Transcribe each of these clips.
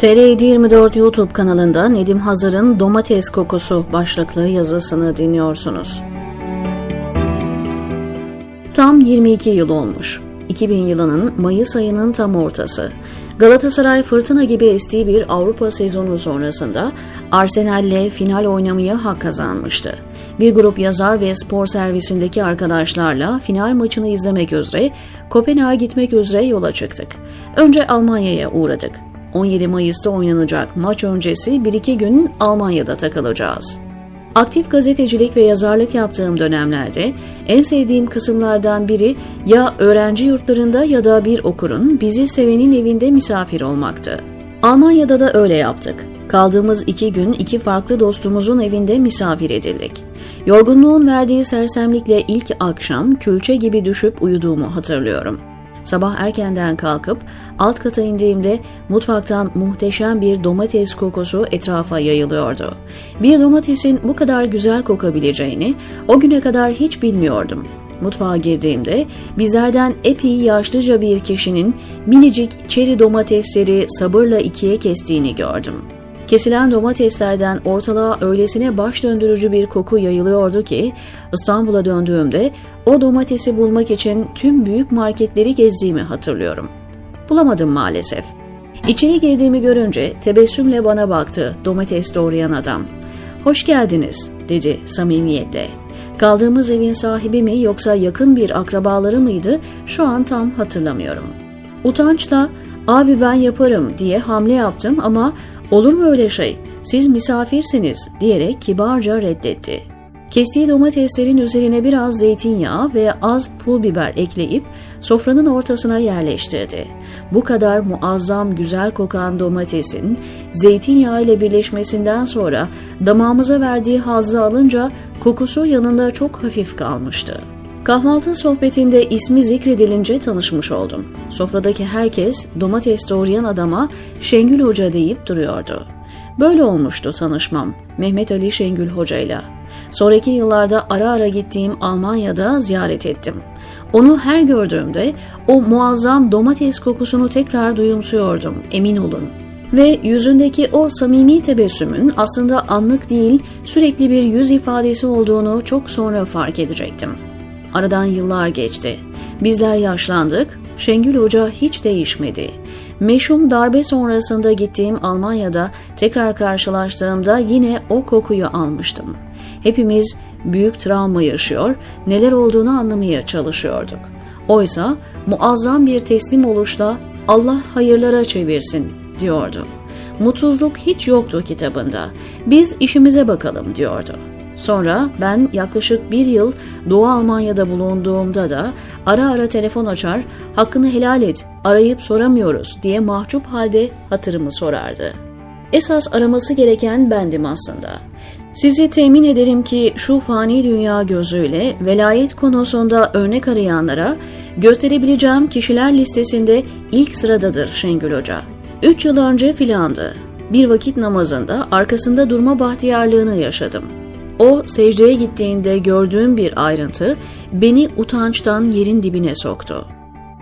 TR724 YouTube kanalında Nedim Hazır'ın Domates Kokusu başlıklı yazısını dinliyorsunuz. Tam 22 yıl olmuş. 2000 yılının Mayıs ayının tam ortası. Galatasaray fırtına gibi estiği bir Avrupa sezonu sonrasında Arsenal'le final oynamaya hak kazanmıştı. Bir grup yazar ve spor servisindeki arkadaşlarla final maçını izlemek üzere Kopenhag'a gitmek üzere yola çıktık. Önce Almanya'ya uğradık. 17 Mayıs'ta oynanacak maç öncesi 1-2 gün Almanya'da takılacağız. Aktif gazetecilik ve yazarlık yaptığım dönemlerde en sevdiğim kısımlardan biri ya öğrenci yurtlarında ya da bir okurun bizi sevenin evinde misafir olmaktı. Almanya'da da öyle yaptık. Kaldığımız iki gün iki farklı dostumuzun evinde misafir edildik. Yorgunluğun verdiği sersemlikle ilk akşam külçe gibi düşüp uyuduğumu hatırlıyorum. Sabah erkenden kalkıp alt kata indiğimde mutfaktan muhteşem bir domates kokusu etrafa yayılıyordu. Bir domatesin bu kadar güzel kokabileceğini o güne kadar hiç bilmiyordum. Mutfağa girdiğimde bizlerden epey yaşlıca bir kişinin minicik çeri domatesleri sabırla ikiye kestiğini gördüm. Kesilen domateslerden ortalığa öylesine baş döndürücü bir koku yayılıyordu ki İstanbul'a döndüğümde o domatesi bulmak için tüm büyük marketleri gezdiğimi hatırlıyorum. Bulamadım maalesef. İçeri girdiğimi görünce tebessümle bana baktı domates doğrayan adam. Hoş geldiniz dedi samimiyetle. Kaldığımız evin sahibi mi yoksa yakın bir akrabaları mıydı şu an tam hatırlamıyorum. Utançla abi ben yaparım diye hamle yaptım ama olur mu öyle şey siz misafirsiniz diyerek kibarca reddetti. Kestiği domateslerin üzerine biraz zeytinyağı ve az pul biber ekleyip sofranın ortasına yerleştirdi. Bu kadar muazzam güzel kokan domatesin zeytinyağı ile birleşmesinden sonra damağımıza verdiği hazzı alınca kokusu yanında çok hafif kalmıştı. Kahvaltı sohbetinde ismi zikredilince tanışmış oldum. Sofradaki herkes domates doğrayan adama Şengül Hoca deyip duruyordu. Böyle olmuştu tanışmam Mehmet Ali Şengül Hoca ile. Sonraki yıllarda ara ara gittiğim Almanya'da ziyaret ettim. Onu her gördüğümde o muazzam domates kokusunu tekrar duyumsuyordum, emin olun. Ve yüzündeki o samimi tebessümün aslında anlık değil, sürekli bir yüz ifadesi olduğunu çok sonra fark edecektim. Aradan yıllar geçti. Bizler yaşlandık, Şengül Hoca hiç değişmedi. Meşhum darbe sonrasında gittiğim Almanya'da tekrar karşılaştığımda yine o kokuyu almıştım. Hepimiz büyük travma yaşıyor, neler olduğunu anlamaya çalışıyorduk. Oysa muazzam bir teslim oluşla Allah hayırlara çevirsin diyordu. Mutsuzluk hiç yoktu kitabında. Biz işimize bakalım diyordu. Sonra ben yaklaşık bir yıl Doğu Almanya'da bulunduğumda da ara ara telefon açar, hakkını helal et, arayıp soramıyoruz diye mahcup halde hatırımı sorardı. Esas araması gereken bendim aslında. Sizi temin ederim ki şu fani dünya gözüyle velayet konusunda örnek arayanlara gösterebileceğim kişiler listesinde ilk sıradadır Şengül Hoca. Üç yıl önce filandı. Bir vakit namazında arkasında durma bahtiyarlığını yaşadım. O secdeye gittiğinde gördüğüm bir ayrıntı beni utançtan yerin dibine soktu.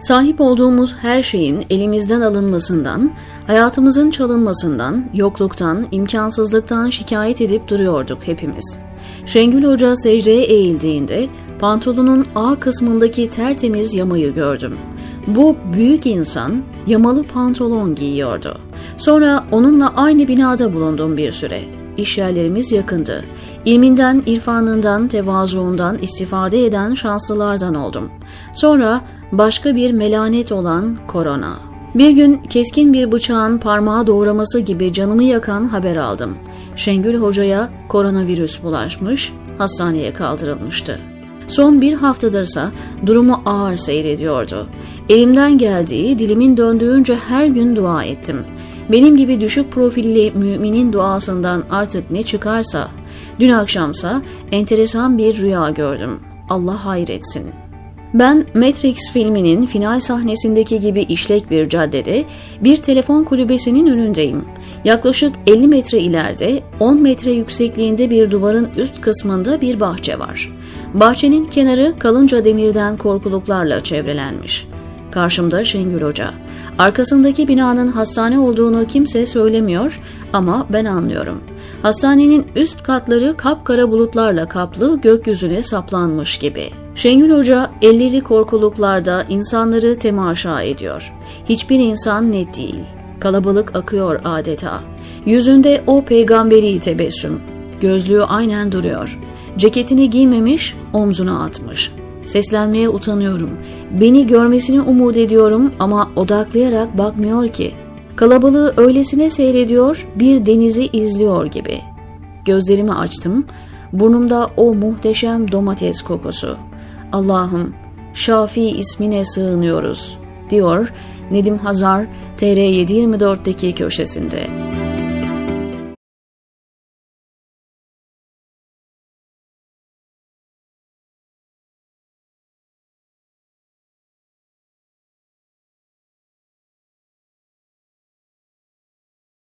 Sahip olduğumuz her şeyin elimizden alınmasından, hayatımızın çalınmasından, yokluktan, imkansızlıktan şikayet edip duruyorduk hepimiz. Şengül Hoca secdeye eğildiğinde pantolonun A kısmındaki tertemiz yamayı gördüm. Bu büyük insan yamalı pantolon giyiyordu. Sonra onunla aynı binada bulundum bir süre. İş yerlerimiz yakındı. İlminden, irfanından, tevazuundan istifade eden şanslılardan oldum. Sonra başka bir melanet olan korona. Bir gün keskin bir bıçağın parmağı doğraması gibi canımı yakan haber aldım. Şengül Hoca'ya koronavirüs bulaşmış, hastaneye kaldırılmıştı. Son bir haftadırsa durumu ağır seyrediyordu. Elimden geldiği, dilimin döndüğünce her gün dua ettim. Benim gibi düşük profilli müminin duasından artık ne çıkarsa, dün akşamsa enteresan bir rüya gördüm. Allah hayretsin. Ben Matrix filminin final sahnesindeki gibi işlek bir caddede bir telefon kulübesinin önündeyim. Yaklaşık 50 metre ileride 10 metre yüksekliğinde bir duvarın üst kısmında bir bahçe var. Bahçenin kenarı kalınca demirden korkuluklarla çevrelenmiş. Karşımda Şengül Hoca. Arkasındaki binanın hastane olduğunu kimse söylemiyor ama ben anlıyorum. Hastanenin üst katları kapkara bulutlarla kaplı gökyüzüne saplanmış gibi. Şengül Hoca elleri korkuluklarda insanları temaşa ediyor. Hiçbir insan net değil. Kalabalık akıyor adeta. Yüzünde o peygamberi tebessüm. Gözlüğü aynen duruyor. Ceketini giymemiş, omzuna atmış. Seslenmeye utanıyorum. Beni görmesini umut ediyorum ama odaklayarak bakmıyor ki. Kalabalığı öylesine seyrediyor, bir denizi izliyor gibi. Gözlerimi açtım. Burnumda o muhteşem domates kokusu. Allah'ım, Şafi ismine sığınıyoruz, diyor Nedim Hazar TR724'deki köşesinde.